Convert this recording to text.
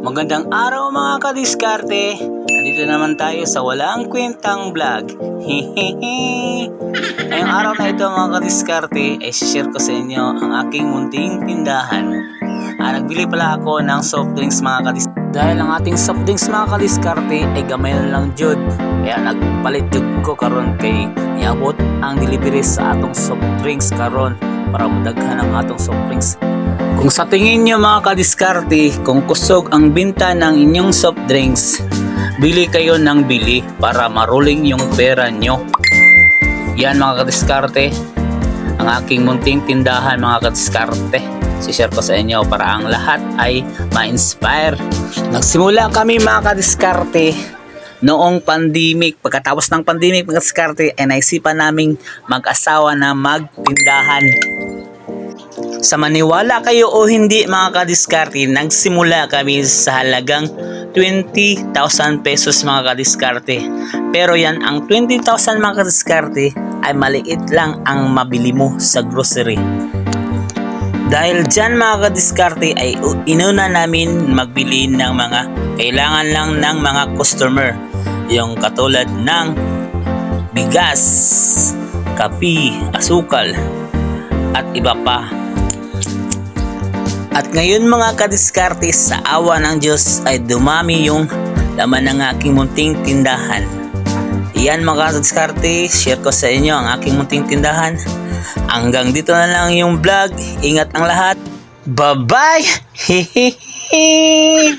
Magandang araw mga kadiskarte. Nandito naman tayo sa walang kwentang vlog. Hehehe. Ngayong araw na ito mga kadiskarte ay share ko sa inyo ang aking munting tindahan. Ah, nagbili pala ako ng soft drinks mga kadiskarte. Dahil ang ating soft drinks mga kadiskarte ay gamay lang jud. Kaya nagpalit jud ko karon kay iabot ang delivery sa atong soft drinks karon para madaghan ang atong soft drinks. Kung sa tingin nyo mga kadiskarte, kung kusog ang binta ng inyong soft drinks, bili kayo ng bili para maruling yung pera nyo. Yan mga kadiskarte, ang aking munting tindahan mga kadiskarte. Si-share ko sa inyo para ang lahat ay ma-inspire. Nagsimula kami mga kadiskarte noong pandemic. Pagkatapos ng pandemic mga kadiskarte ay naisipan naming mag-asawa na magtindahan. Sa maniwala kayo o hindi mga kadiskarte, nagsimula kami sa halagang 20,000 pesos mga kadiskarte. Pero yan, ang 20,000 mga kadiskarte ay maliit lang ang mabili mo sa grocery. Dahil dyan mga kadiskarte ay inuna namin magbili ng mga kailangan lang ng mga customer. Yung katulad ng bigas, kapi, asukal, at iba pa. At ngayon mga kadiskarte sa awa ng Diyos ay dumami yung laman ng aking munting tindahan. Iyan mga kadiskarte, share ko sa inyo ang aking munting tindahan. Hanggang dito na lang yung vlog. Ingat ang lahat. Bye-bye! Hehehe!